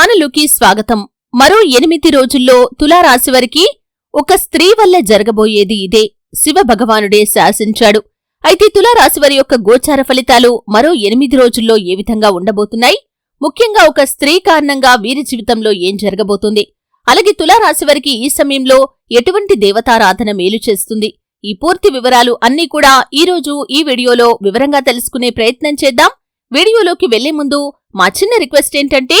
ఛానలుకి స్వాగతం. మరో ఎనిమిది రోజుల్లో తులారాశివారికి ఒక స్త్రీ వల్ల జరగబోయేది ఇదే. శివ భగవానుడే శాసించాడు. అయితే తులారాశివారి యొక్క గోచార ఫలితాలు మరో ఎనిమిది రోజుల్లో ఏ విధంగా ఉండబోతున్నాయి? ముఖ్యంగా ఒక స్త్రీ కారణంగా వీరి జీవితంలో ఏం జరగబోతుంది? అలాగే తులారాశివారికి ఈ సమయంలో ఎటువంటి దేవతారాధన మేలు చేస్తుంది? ఈ పూర్తి వివరాలు అన్నీ కూడా ఈ రోజు ఈ వీడియోలో వివరంగా తెలుసుకునే ప్రయత్నం చేద్దాం. వీడియోలోకి వెళ్ళే ముందు మా చిన్న రిక్వెస్ట్ ఏంటంటే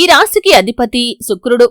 ఈ రాశికి అధిపతి శుక్రుడు.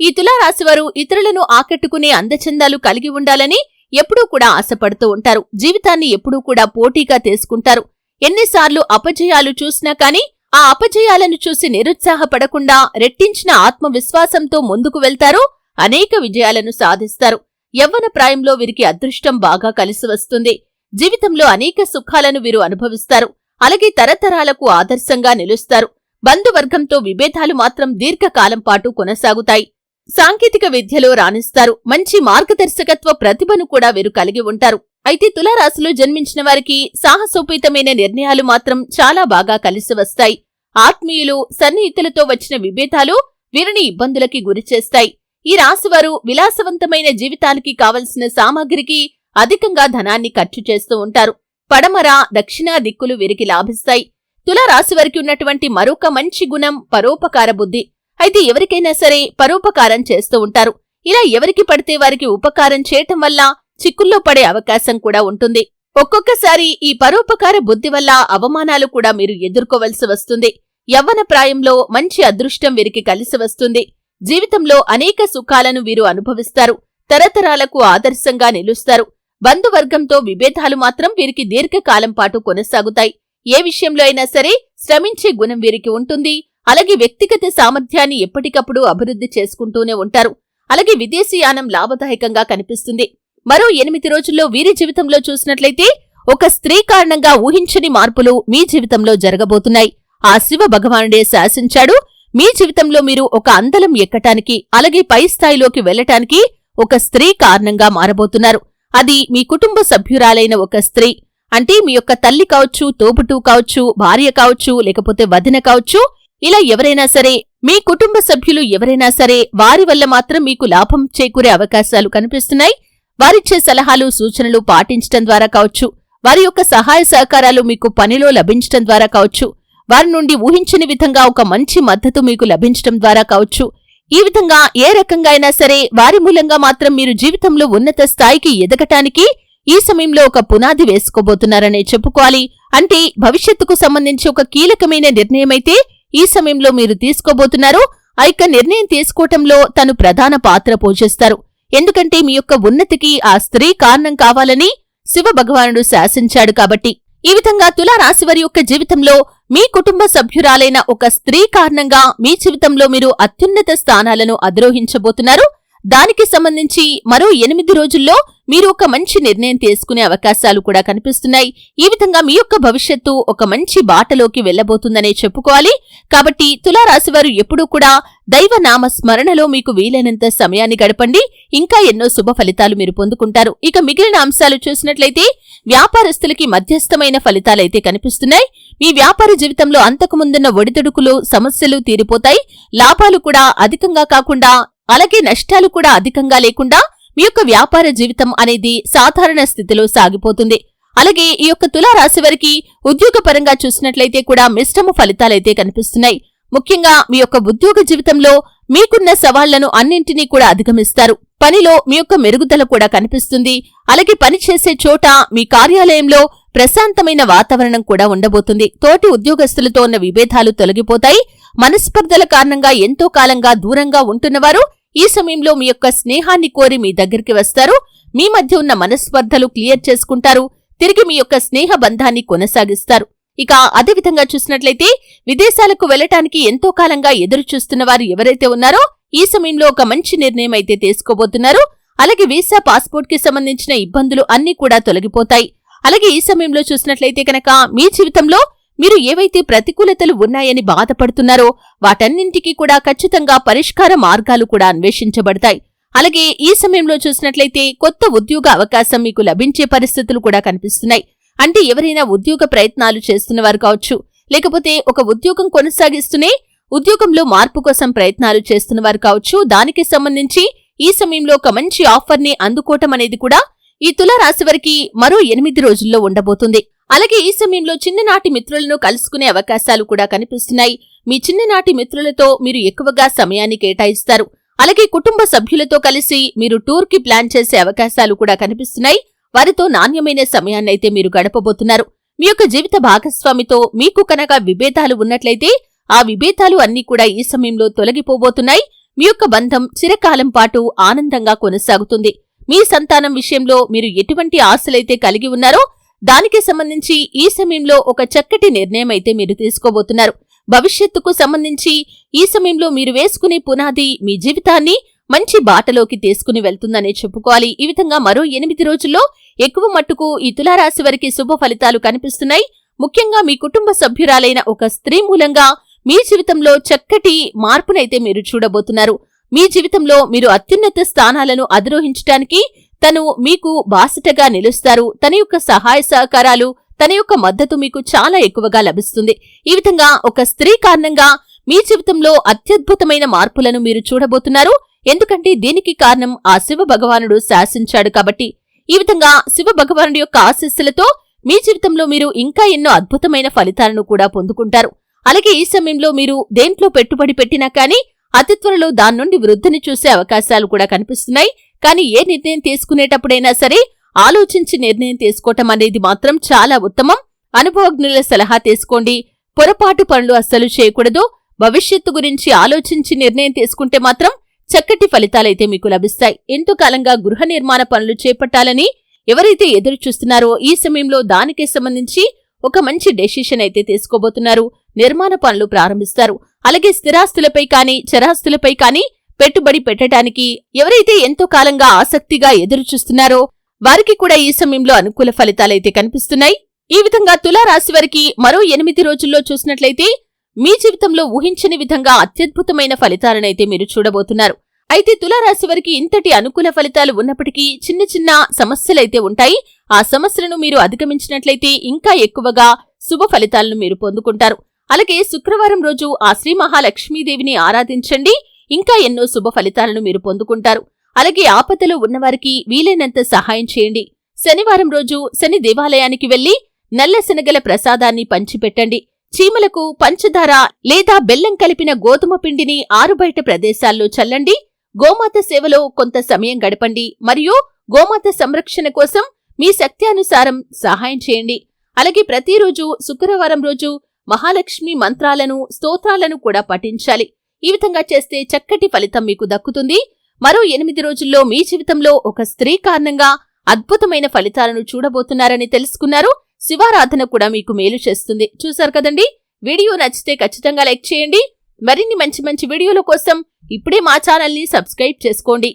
ఈ తులారాశివారు ఇతరులను ఆకట్టుకునే అందచందాలు కలిగి ఉండాలని ఎప్పుడూ కూడా ఆశపడుతూ ఉంటారు. జీవితాన్ని ఎప్పుడూ కూడా పోటీగా తీసుకుంటారు. ఎన్నిసార్లు అపజయాలు చూసినా కానీ ఆ అపజయాలను చూసి నిరుత్సాహపడకుండా రెట్టించిన ఆత్మవిశ్వాసంతో ముందుకు వెళ్తారు. అనేక విజయాలను సాధిస్తారు. యవ్వన ప్రాయంలో వీరికి అదృష్టం బాగా కలిసి వస్తుంది. జీవితంలో అనేక సుఖాలను వీరు అనుభవిస్తారు. అలాగే తరతరాలకు ఆదర్శంగా నిలుస్తారు. బంధువర్గంతో విభేదాలు మాత్రం దీర్ఘకాలం పాటు కొనసాగుతాయి. సాంకేతిక విద్యలో రాణిస్తారు. మంచి మార్గదర్శకత్వ ప్రతిభను కూడా వీరు కలిగి ఉంటారు. అయితే తులారాశిలో జన్మించిన వారికి సాహసోపేతమైన నిర్ణయాలు మాత్రం చాలా బాగా కలిసి వస్తాయి. ఆత్మీయులు సన్నిహితులతో వచ్చిన విభేదాలు వీరిని ఇబ్బందులకి గురిచేస్తాయి ఈ రాశివారు విలాసవంతమైన జీవితానికి కావలసిన సామాగ్రికి అధికంగా ధనాన్ని ఖర్చు చేస్తూ ఉంటారు. పడమర దక్షిణ దిక్కులు వీరికి లాభిస్తాయి. తులారాశి వారికి ఉన్నటువంటి మరొక మంచి గుణం పరోపకార బుద్ధి. అయితే ఎవరికైనా సరే పరోపకారం చేస్తూ ఉంటారు. ఇలా ఎవరికి పడితే వారికి ఉపకారం చేయటం వల్ల చిక్కుల్లో పడే అవకాశం కూడా ఉంటుంది. ఒక్కొక్కసారి ఈ పరోపకార బుద్ధి వల్ల అవమానాలు కూడా మీరు ఎదుర్కోవలసి వస్తుంది. యవ్వన ప్రాయంలో మంచి అదృష్టం వీరికి కలిసి వస్తుంది. జీవితంలో అనేక సుఖాలను వీరు అనుభవిస్తారు. తరతరాలకు ఆదర్శంగా నిలుస్తారు. బంధువర్గంతో విభేదాలు మాత్రం వీరికి దీర్ఘకాలం పాటు కొనసాగుతాయి. ఏ విషయంలో అయినా సరే శ్రమించే గుణం వీరికి ఉంటుంది. అలాగే వ్యక్తిగత సామర్థ్యాన్ని ఎప్పటికప్పుడు అభివృద్ధి చేసుకుంటూనే ఉంటారు. అలాగే విదేశీయానం లాభదాయకంగా కనిపిస్తుంది. మరో ఎనిమిది రోజుల్లో వీరి జీవితంలో చూసినట్లయితే ఒక స్త్రీ కారణంగా ఊహించని మార్పులు మీ జీవితంలో జరగబోతున్నాయి. ఆ శివ భగవానుడే శాసించాడు. మీ జీవితంలో మీరు ఒక అందలం ఎక్కటానికి అలాగే పై స్థాయిలోకి వెళ్ళటానికి ఒక స్త్రీ కారణంగా మారబోతున్నారు. అది మీ కుటుంబ సభ్యురాలైన ఒక స్త్రీ. అంటే మీ యొక్క తల్లి కావచ్చు తోపుటూ కావచ్చు భార్య కావచ్చు లేకపోతే వదిన కావచ్చు ఇలా ఎవరైనా సరే మీ కుటుంబ సభ్యులు ఎవరైనా సరే వారి వల్ల మాత్రం మీకు లాభం చేకూరే అవకాశాలు కనిపిస్తున్నాయి. వారిచ్చే సలహాలు సూచనలు పాటించటం ద్వారా కావచ్చు వారి యొక్క సహాయ సహకారాలు మీకు పనిలో లభించటం ద్వారా కావచ్చు వారి నుండి ఊహించని విధంగా ఒక మంచి మద్దతు మీకు లభించటం ద్వారా కావచ్చు. ఈ విధంగా ఏ రకంగా అయినా సరే వారి మూలంగా మాత్రం మీరు జీవితంలో ఉన్నత స్థాయికి ఎదగటానికి ఈ సమయంలో ఒక పునాది వేసుకోబోతున్నారనే చెప్పుకోవాలి. అంటే భవిష్యత్తుకు సంబంధించి ఒక కీలకమైన నిర్ణయమైతే ఈ సమయంలో మీరు తీసుకోబోతున్నారు. ఆ యొక్క నిర్ణయం తీసుకోవటంలో తను ప్రధాన పాత్ర పోషిస్తారు. ఎందుకంటే మీ యొక్క ఉన్నతికి ఆ స్త్రీ కారణం కావాలని శివ భగవానుడు శాసించాడు కాబట్టి. ఈ విధంగా తులారాశి వారి యొక్క జీవితంలో మీ కుటుంబ సభ్యురాలైన ఒక స్త్రీ కారణంగా మీ జీవితంలో మీరు అత్యున్నత స్థానాలను అధిరోహించబోతున్నారు. దానికి సంబంధించి మరో ఎనిమిది రోజుల్లో మీరు ఒక మంచి నిర్ణయం తీసుకునే అవకాశాలు కూడా కనిపిస్తున్నాయి. ఈ విధంగా మీ యొక్క భవిష్యత్తు ఒక మంచి బాటలోకి వెళ్ళబోతుందనే చెప్పుకోవాలి. కాబట్టి తులారాశివారు ఎప్పుడూ కూడా దైవ నామ స్మరణలో మీకు వీలైనంత సమయాన్ని గడపండి. ఇంకా ఎన్నో శుభ ఫలితాలు మీరు పొందుకుంటారు. ఇక మిగిలిన అంశాలు చూసినట్లయితే వ్యాపారస్తులకి మధ్యస్థమైన ఫలితాలైతే కనిపిస్తున్నాయి. మీ వ్యాపార జీవితంలో అంతకుముందున్న ఒడిదుడుకులు సమస్యలు తీరిపోతాయి. లాభాలు కూడా అధికంగా కాకుండా అలాగే నష్టాలు కూడా అధికంగా లేకుండా మీ యొక్క వ్యాపార జీవితం అనేది సాధారణ స్థితిలో సాగిపోతుంది. అలాగే ఈ యొక్క తులారాశి వారికి ఉద్యోగపరంగా చూసినట్లయితే కూడా మిశ్రమ ఫలితాలైతే కనిపిస్తున్నాయి. ముఖ్యంగా మీ యొక్క ఉద్యోగ జీవితంలో మీకున్న సవాళ్ళను అన్నింటినీ కూడా అధిగమిస్తారు. పనిలో మీ యొక్క మెరుగుదల కూడా కనిపిస్తుంది. అలాగే పనిచేసే చోట మీ కార్యాలయంలో ప్రశాంతమైన వాతావరణం కూడా ఉండబోతుంది. తోటి ఉద్యోగస్తులతో ఉన్న విభేదాలు తొలగిపోతాయి. మనస్పర్ధల కారణంగా ఎంతో కాలంగా దూరంగా ఉంటున్నవారు ఈ సమయంలో మీ యొక్క స్నేహాన్ని కోరి మీ దగ్గరికి వస్తారు. మీ మధ్య ఉన్న మనస్పర్ధలు క్లియర్ చేసుకుంటారు. తిరిగి మీ యొక్క స్నేహ బంధాన్ని కొనసాగిస్తారు. ఇక అదేవిధంగా చూసినట్లయితే విదేశాలకు వెళ్ళటానికి ఎంతో కాలంగా ఎదురు చూస్తున్న వారు ఎవరైతే ఉన్నారో ఈ సమయంలో ఒక మంచి నిర్ణయం అయితే తీసుకోబోతున్నారు. అలాగే వీసా పాస్పోర్ట్కి సంబంధించిన ఇబ్బందులు అన్ని కూడా తొలగిపోతాయి. అలాగే ఈ సమయంలో చూసినట్లయితే కనుక మీ జీవితంలో మీరు ఏవైతే ప్రతికూలతలు ఉన్నాయని బాధపడుతున్నారో వాటన్నింటికీ కూడా ఖచ్చితంగా పరిష్కార మార్గాలు కూడా అన్వేషించబడతాయి. అలాగే ఈ సమయంలో చూసినట్లయితే కొత్త ఉద్యోగ అవకాశం మీకు లభించే పరిస్థితులు కూడా కనిపిస్తున్నాయి. అంటే ఎవరైనా ఉద్యోగ ప్రయత్నాలు చేస్తున్నవారు కావచ్చు లేకపోతే ఒక ఉద్యోగం కొనసాగిస్తూనే ఉద్యోగంలో మార్పు కోసం ప్రయత్నాలు చేస్తున్నవారు కావచ్చు దానికి సంబంధించి ఈ సమయంలో ఒక మంచి ఆఫర్ని అందుకోవటం అనేది కూడా ఈ తులరాశి వారికి మరో ఎనిమిది రోజుల్లో ఉండబోతుంది. అలాగే ఈ సమయంలో చిన్ననాటి మిత్రులను కలుసుకునే అవకాశాలు కూడా కనిపిస్తున్నాయి. మీ చిన్ననాటి మిత్రులతో మీరు ఎక్కువగా సమయాన్ని కేటాయిస్తారు. అలాగే కుటుంబ సభ్యులతో కలిసి మీరు టూర్కి ప్లాన్ చేసే అవకాశాలు కూడా కనిపిస్తున్నాయి. వారితో నాణ్యమైన సమయాన్నైతే మీరు గడపబోతున్నారు. మీ యొక్క జీవిత భాగస్వామితో మీకు కనుక విభేదాలు ఉన్నట్లయితే ఆ విభేదాలు అన్నీ కూడా ఈ సమయంలో తొలగిపోబోతున్నాయి. మీ యొక్క బంధం చిరకాలం పాటు ఆనందంగా కొనసాగుతుంది. మీ సంతానం విషయంలో మీరు ఎటువంటి ఆశలైతే కలిగి ఉన్నారో దానికి సంబంధించి ఈ సమయంలో ఒక చక్కటి నిర్ణయం అయితే మీరు తీసుకోబోతున్నారు. భవిష్యత్తుకు సంబంధించి ఈ సమయంలో మీరు వేసుకునే పునాది మీ జీవితాన్ని మంచి బాటలోకి తీసుకుని వెళ్తుందనే చెప్పుకోవాలి. ఈ విధంగా మరో ఎనిమిది రోజుల్లో ఎక్కువ మట్టుకు ఈ తులారాశి వారికి శుభ ఫలితాలు కనిపిస్తున్నాయి. ముఖ్యంగా మీ కుటుంబ సభ్యురాలైన ఒక స్త్రీ మూలంగా మీ జీవితంలో చక్కటి మార్పునైతే మీరు చూడబోతున్నారు. మీ జీవితంలో మీరు అత్యున్నత స్థానాలను అధిరోహించటానికి తను మీకు బాసటగా నిలుస్తారు. తన యొక్క సహాయ సహకారాలు తన యొక్క మద్దతు మీకు చాలా ఎక్కువగా లభిస్తుంది. ఈ విధంగా ఒక స్త్రీ కారణంగా మీ జీవితంలో అత్యద్భుతమైన మార్పులను మీరు చూడబోతున్నారు. ఎందుకంటే దీనికి కారణం ఆ శివ భగవానుడు శాసించాడు కాబట్టి. ఈ విధంగా శివ భగవానుడి యొక్క ఆశీస్సులతో మీ జీవితంలో మీరు ఇంకా ఎన్నో అద్భుతమైన ఫలితాలను కూడా పొందుకుంటారు. అలాగే ఈ సమయంలో మీరు దేంట్లో పెట్టుబడి పెట్టినా కానీ అతి త్వరలో దాని నుండి వృద్ధిని చూసే అవకాశాలు కూడా కనిపిస్తున్నాయి. కానీ ఏ నిర్ణయం తీసుకునేటప్పుడైనా సరే ఆలోచించి నిర్ణయం తీసుకోవటం అనేది మాత్రం చాలా ఉత్తమం. అనుభవజ్ఞుల సలహా తీసుకోండి. పొరపాటు పనులు అస్సలు చేయకూడదు. భవిష్యత్తు గురించి ఆలోచించి నిర్ణయం తీసుకుంటే మాత్రం చక్కటి ఫలితాలైతే మీకు లభిస్తాయి. ఎంతోకాలంగా గృహ నిర్మాణ పనులు చేపట్టాలని ఎవరైతే ఎదురు చూస్తున్నారో ఈ సమయంలో దానికి సంబంధించి ఒక మంచి డెసిషన్ అయితే తీసుకోబోతున్నారు. నిర్మాణ పనులు ప్రారంభిస్తారు. అలాగే స్థిరాస్తులపై కానీ చరాస్తులపై కానీ పెట్టుబడి పెట్టడానికి ఎవరైతే ఎంతో కాలంగా ఆసక్తిగా ఎదురు చూస్తున్నారో వారికి కూడా ఈ సమయంలో అనుకూల ఫలితాలైతే కనిపిస్తున్నాయి. ఈ విధంగా తులారాశి వారికి మరో ఎనిమిది రోజుల్లో చూసినట్లయితే మీ జీవితంలో ఊహించని విధంగా అత్యద్భుతమైన ఫలితాలనైతే మీరు చూడబోతున్నారు. అయితే తులారాశి వారికి ఇంతటి అనుకూల ఫలితాలు ఉన్నప్పటికీ చిన్న చిన్న సమస్యలైతే ఉంటాయి. ఆ సమస్యలను మీరు అధిగమించినట్లయితే ఇంకా ఎక్కువగా శుభ ఫలితాలను మీరు పొందుకుంటారు. అలాగే శుక్రవారం రోజు ఆ శ్రీ మహాలక్ష్మీదేవిని ఆరాధించండి. ఇంకా ఎన్నో శుభ ఫలితాలను మీరు పొందుకుంటారు. అలాగే ఆపదలో ఉన్నవారికి వీలైనంత సహాయం చేయండి. శనివారం రోజు శని దేవాలయానికి వెళ్ళి నల్ల శనగల ప్రసాదాన్ని పంచిపెట్టండి. చీమలకు పంచదార లేదా బెల్లం కలిపిన గోధుమ పిండిని ఆరుబయట ప్రదేశాల్లో చల్లండి. గోమాత సేవలో కొంత సమయం గడపండి. మరియు గోమాత సంరక్షణ కోసం మీ శక్త్యానుసారం సహాయం చేయండి. అలాగే ప్రతిరోజు శుక్రవారం రోజు మహాలక్ష్మి మంత్రాలను స్తోత్రాలను కూడా పఠించాలి. ఈ విధంగా చేస్తే చక్కటి ఫలితం మీకు దక్కుతుంది. మరో ఎనిమిది రోజుల్లో మీ జీవితంలో ఒక స్త్రీ కారణంగా అద్భుతమైన ఫలితాలను చూడబోతున్నారని తెలుసుకున్నారు. శివారాధన కూడా మీకు మేలు చేస్తుంది. చూశారు కదండి? వీడియో నచ్చితే ఖచ్చితంగా లైక్ చేయండి. మరిన్ని మంచి మంచి వీడియోల కోసం ఇప్పుడే మా ఛానల్ని సబ్స్క్రైబ్ చేసుకోండి.